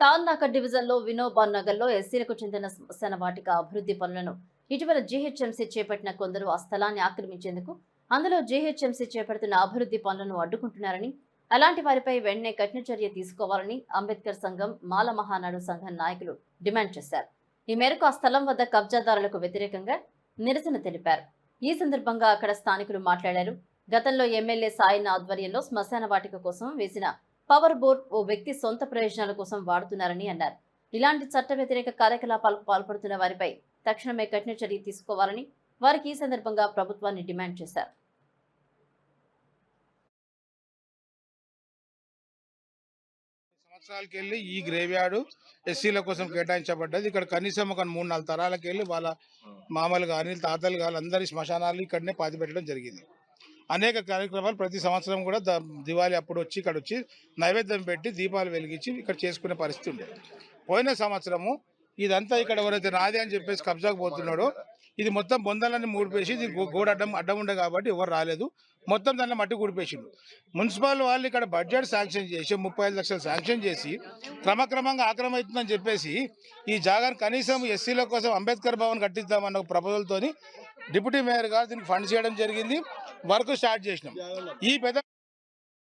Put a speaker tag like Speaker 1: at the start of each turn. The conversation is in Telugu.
Speaker 1: తాల్నాక డివిజన్లో వినోబా నగర్లో ఎస్సీలకు చెందిన శ్మశాన వాటిక అభివృద్ధి పనులను ఇటీవల జీహెచ్ఎంసీ చేపట్టిన కొందరు ఆ స్థలాన్ని ఆక్రమించేందుకు అందులో జీహెచ్ఎంసీ చేపడుతున్న అభివృద్ధి పనులను అడ్డుకుంటున్నారని అలాంటి వారిపై వెంటనే కఠిన చర్య తీసుకోవాలని అంబేద్కర్ సంఘం మాల మహానాడు సంఘం నాయకులు డిమాండ్ చేశారు. ఈ మేరకు ఆ స్థలం వద్ద కబ్జాదారులకు వ్యతిరేకంగా నిరసన తెలిపారు. ఈ సందర్భంగా అక్కడ స్థానికులు మాట్లాడారు. గతంలో ఎమ్మెల్యే సాయిన ఆధ్వర్యంలో శ్మశాన వాటిక కోసం వేసిన పవర్ బోర్డ్ ఓ వ్యక్తి సొంత ప్రయోజనాల కోసం వాడుతున్నారని అన్నారు. ఇలాంటి చట్ట వ్యతిరేక కార్యకలాపాలకు పాల్పడుతున్న వారిపై తక్షణమే కఠిన చర్య తీసుకోవాలని వారికి ఈ సందర్భంగా ప్రభుత్వాన్ని డిమాండ్ చేశారు.
Speaker 2: సంవత్సరాలకి వెళ్ళి ఈ గ్రేవ్ యార్డు ఎస్సీల కోసం కేటాయించబడ్డది. ఇక్కడ కనీసం ఒక మూడు నాలుగు తరాలకి వెళ్ళి వాళ్ళ మామలు కానీ తాతలు కానీ అందరి శ్మశానాలు ఇక్కడనే పాతి పెట్టడం జరిగింది. అనేక కార్యక్రమాలు ప్రతి సంవత్సరం కూడా దివాళీ అప్పుడు వచ్చి ఇక్కడ వచ్చి నైవేద్యం పెట్టి దీపాలు వెలిగించి ఇక్కడ చేసుకునే పరిస్థితి ఉండేది. పోయిన సంవత్సరము ఇదంతా ఇక్కడ ఎవరైతే రాదే అని చెప్పేసి కబ్జాకు పోతున్నాడో ఇది మొత్తం బొందాలన్నీ మూడిపేసి ఇది గోడ అడ్డం అడ్డం ఉండే కాబట్టి ఎవరు రాలేదు. మొత్తం దాంట్లో మట్టి కూడిపేసిండు. మున్సిపల్ వాళ్ళు ఇక్కడ బడ్జెట్ శాంక్షన్ చేసి ముప్పై ఐదు లక్షలు శాంక్షన్ చేసి క్రమక్రమంగా ఆక్రమవుతుందని చెప్పేసి ఈ జాగాను కనీసం ఎస్సీల కోసం అంబేద్కర్ భవన్ కట్టిద్దామన్న ప్రపోజల్తో డిప్యూటీ మేయర్ గారు దీనికి ఫండ్ చేయడం జరిగింది. వర్క్ స్టార్ట్ చేసినాం. ఈ పెద్ద